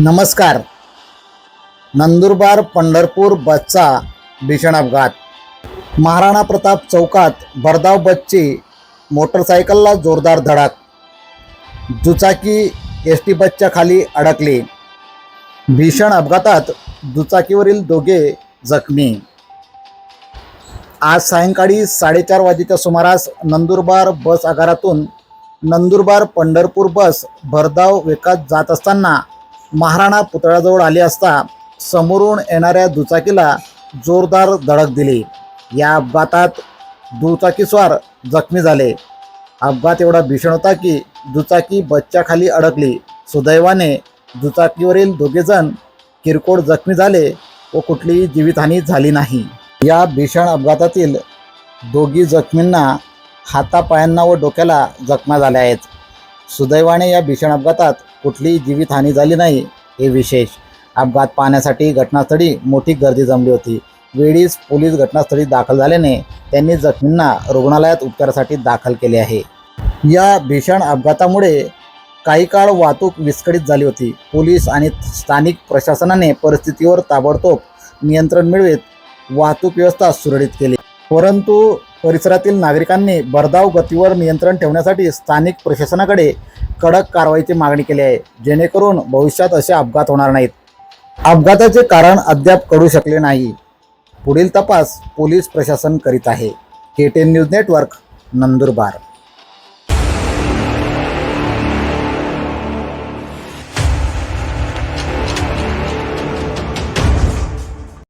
नमस्कार. नंदुरबार पंढरपूर बसचा भीषण अपघात. महाराणा प्रताप चौकात भरधाव बसची मोटरसायकलला जोरदार धडक. दुचाकी एस टी बसच्या खाली अडकली. भीषण अपघातात दुचाकीवरील दोघे जखमी. आज सायंकाळी साडेचार वाजेच्या सुमारास नंदुरबार बस आगारातून नंदुरबार पंढरपूर बस भरधाव वेकात जात असताना महाराणा पुतळ्याजवळ आली असता समोरून येणाऱ्या दुचाकीला जोरदार धडक दिली. या अपघातात दुचाकीस्वार जखमी झाले. अपघात एवढा भीषण होता की दुचाकी बच्च्याखाली अडकली. सुदैवाने दुचाकीवरील दोघेजण किरकोळ जखमी झाले व कुठलीही जीवितहानी झाली नाही. या भीषण अपघातातील दोघी जखमींना हातापायांना व डोक्याला जखमा झाल्या आहेत. सुदैवाने या भीषण अपघातात कुठलीही जीवितहानी झाली नाही. हे विशेष. अपघात पाहण्यासाठी घटनास्थळी मोठी गर्दी जमली होती. वेळीच पोलीस घटनास्थळी दाखल झाल्याने त्यांनी जखमींना रुग्णालयात उपचारासाठी दाखल केले आहे. या भीषण अपघातामुळे काही काळ वाहतूक विस्कळीत झाली होती. पोलीस आणि स्थानिक प्रशासनाने परिस्थितीवर ताबडतोब नियंत्रण मिळवित. वाहतूक व्यवस्था सुरळीत केली. परंतु परिसरातील नागरिकांनी भरधाव गतीवर नियंत्रण ठेवण्यासाठी स्थानिक प्रशासनाकडे कडक कारवाईची मागणी केली आहे जेणेकरून भविष्यात असे अपघात होणार नाहीत. अपघाताचे कारण अद्याप कळू शकले नाही. पुढील तपास पोलीस प्रशासन करीत आहे. K ten news network Nandurbar.